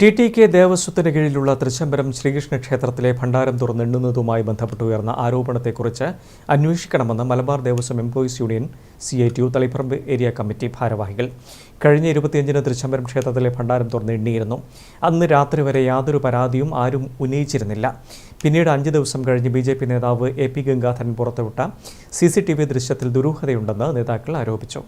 T T K ദേവസ്വത്തിന് കീഴിലുള്ള തൃശംബരം ശ്രീകൃഷ്ണ ക്ഷേത്രത്തിലെ ഭണ്ഡാരം തുറന്നെണ്ണുന്നതുമായി ബന്ധപ്പെട്ട് ഉയർന്ന ആരോപണത്തെക്കുറിച്ച് അന്വേഷിക്കണമെന്ന് Malabar Devaswom employees union C I T U Taliparamba area committee ഭാരവാഹികൾ കഴിഞ്ഞ ഇരുപത്തിയഞ്ചിന് തൃശംബരം ക്ഷേത്രത്തിലെ ഭണ്ഡാരം തുറന്ന് എണ്ണിയിരുന്നു. അന്ന് രാത്രി വരെ യാതൊരു പരാതിയും ആരും ഉന്നയിച്ചിരുന്നില്ല. പിന്നീട് അഞ്ച് ദിവസം കഴിഞ്ഞ് ബി ജെ പി നേതാവ് എ പി ഗംഗാധരൻ പുറത്തുവിട്ട സി സി ടി വി ദൃശ്യത്തിൽ ദുരൂഹതയുണ്ടെന്ന് നേതാക്കൾ ആരോപിച്ചു.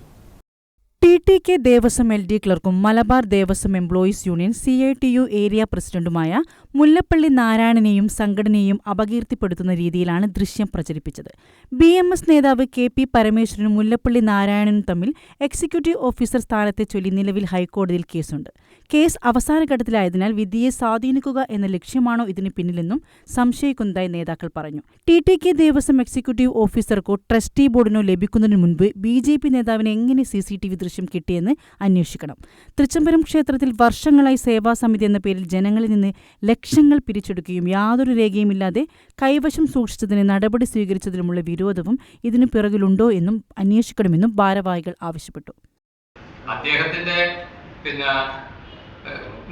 T K Devaswom L D ക്ലർക്കും Malabar Devaswom employees union C I T U area പ്രസിഡന്റുമായ മുല്ലപ്പള്ളി നാരായണനെയും സംഘടനയെയും അപകീർത്തിപ്പെടുത്തുന്ന രീതിയിലാണ് ദൃശ്യം പ്രചരിപ്പിച്ചത്. ബി എം എസ് നേതാവ് കെ പി പരമേശ്വരനും മുല്ലപ്പള്ളി നാരായണനും തമ്മിൽ എക്സിക്യൂട്ടീവ് ഓഫീസർ സ്ഥാനത്തെ ചൊല്ലി നിലവിൽ ഹൈക്കോടതിയിൽ കേസുണ്ട്. കേസ് അവസാനഘട്ടത്തിലായതിനാൽ വിധിയെ സ്വാധീനിക്കുക എന്ന ലക്ഷ്യമാണോ ഇതിന് പിന്നിലെന്നും സംശയിക്കുന്നതായി നേതാക്കൾ പറഞ്ഞു. T T K Devaswom executive ഓഫീസർക്കോ trustee ബോർഡിനോ ലഭിക്കുന്നതിന് മുൻപ് ബി ജെ പി നേതാവിന് എങ്ങനെ സി സി ടി വി ദൃശ്യം കിട്ടിയെന്ന് അന്വേഷിക്കണം. തൃച്ചംബരം ക്ഷേത്രത്തിൽ വർഷങ്ങളായി സേവാസമിതി എന്ന പേരിൽ ജനങ്ങളിൽ നിന്ന് ലക്ഷങ്ങൾ പിരിച്ചെടുക്കുകയും യാതൊരു രേഖയുമില്ലാതെ കൈവശം സൂക്ഷിച്ചതിന് നടപടി സ്വീകരിച്ചതിലുമുള്ള വിരോധവും ഇതിനു പിറകിലുണ്ടോ എന്നും അന്വേഷിക്കണമെന്നും ഭാരവാഹികൾ ആവശ്യപ്പെട്ടു. അദ്ദേഹത്തിന്റെ പിന്നെ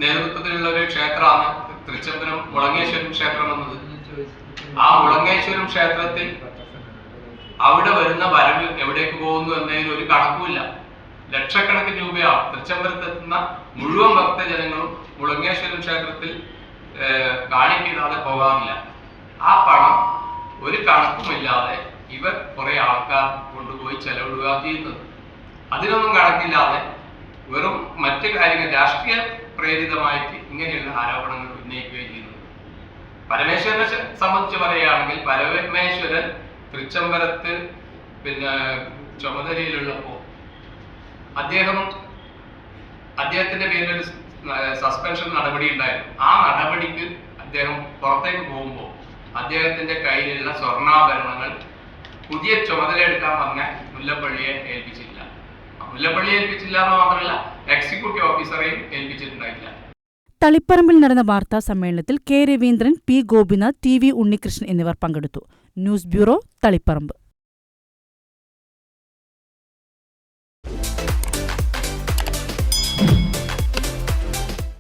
നേതൃത്വത്തിലുള്ള ഒരു ക്ഷേത്രമാണ് തൃച്ചംബരം മുളങ്ങേശ്വരം ക്ഷേത്രം എന്നത്. ആ മുളങ്ങേശ്വരം ക്ഷേത്രത്തിൽ അവിടെ വരുന്ന വരവ് എവിടേക്ക് പോകുന്നു എന്നതിന് ഒരു കണക്കുമില്ല. ലക്ഷക്കണക്കിന് രൂപയാണ് തൃച്ചംബരത്തെത്തുന്ന മുഴുവൻ ഭക്തജനങ്ങളും മുളങ്ങേശ്വരം ക്ഷേത്രത്തിൽ ഏഹ്, കാണിക്കിടാതെ പോകാറില്ല. ആ പണം ഒരു കണക്കുമില്ലാതെ ഇവർ കുറെ ആൾക്കാർ കൊണ്ടുപോയി ചെലവിടുക ചെയ്യുന്നത്. അതിനൊന്നും കണക്കില്ലാതെ വെറും മറ്റു കാര്യങ്ങൾ രാഷ്ട്രീയ പ്രേരിതമായിട്ട് ഇങ്ങനെയുള്ള ആരോപണങ്ങൾ ഉന്നയിക്കുകയും ചെയ്യുന്നത് പരമേശ്വരനെ സംബന്ധിച്ച് പറയുകയാണെങ്കിൽ പരമേശ്വരൻ തൃച്ചംബരത്ത് പിന്നെ ചുമതലയിലുള്ളപ്പോൾ അദ്ദേഹം അദ്ദേഹത്തിന്റെ പേരിൽ ഒരു സസ്പെൻഷൻ നടപടി ഉണ്ടായിരുന്നു. ആ നടപടിക്ക് അദ്ദേഹം പുറത്തേക്ക് പോകുമ്പോൾ അദ്ദേഹത്തിന്റെ കയ്യിലുള്ള സ്വർണാഭരണങ്ങൾ പുതിയ ചുമതല എടുക്കാൻ പറഞ്ഞ മുല്ലപ്പള്ളിയെ ഏൽപ്പിച്ചില്ല. മുല്ലപ്പള്ളിയെ ഏൽപ്പിച്ചില്ല എന്ന് മാത്രമല്ല എക്സിക്യൂട്ടീവ് ഓഫീസറെയും ഏൽപ്പിച്ചിട്ടുണ്ടായില്ല. തളിപ്പറമ്പിൽ നടന്ന വാർത്താ സമ്മേളനത്തിൽ K Raveendran P Gopinath T V Unnikrishnan എന്നിവർ പങ്കെടുത്തു. News bureau Taliparamba.